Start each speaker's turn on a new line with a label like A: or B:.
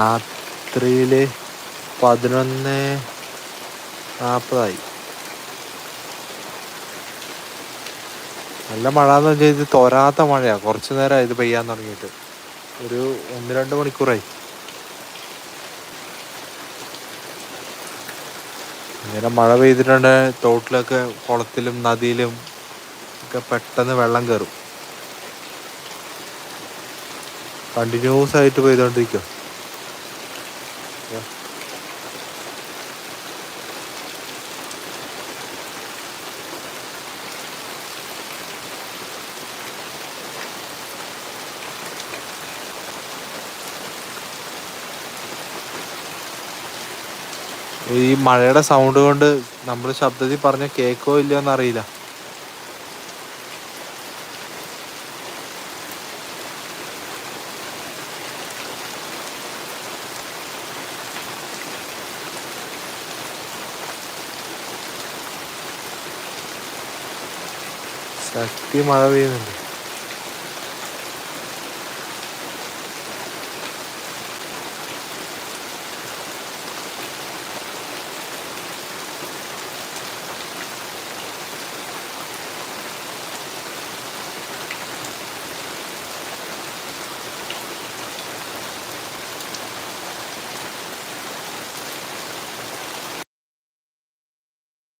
A: രാത്രിയിൽ പതിനൊന്ന് നാൽപ്പതായി നല്ല മഴ എന്ന് വെച്ചാൽ ഇത് തോരാത്ത മഴയാണ് കുറച്ചു നേരം ഇത് പെയ്യാൻ തുടങ്ങിയിട്ട്. ഒരു ഒന്ന് രണ്ട് മണിക്കൂറായി. ഇങ്ങനെ മഴ പെയ്തിട്ടുണ്ട്. തോട്ടിലൊക്കെ കുളത്തിലും നദിയിലും ഒക്കെ പെട്ടെന്ന് വെള്ളം കയറും കണ്ടിന്യൂസ് ആയിട്ട് പെയ്തോണ്ടിരിക്കും ഈ മഴയുടെ സൗണ്ട് കൊണ്ട് നമ്മൾ ശബ്ദത്തിൽ പറഞ്ഞ കേക്കോ ഇല്ലയോ എന്നറിയില്ല. ശക്തി മഴ പെയ്യുന്നുണ്ട്.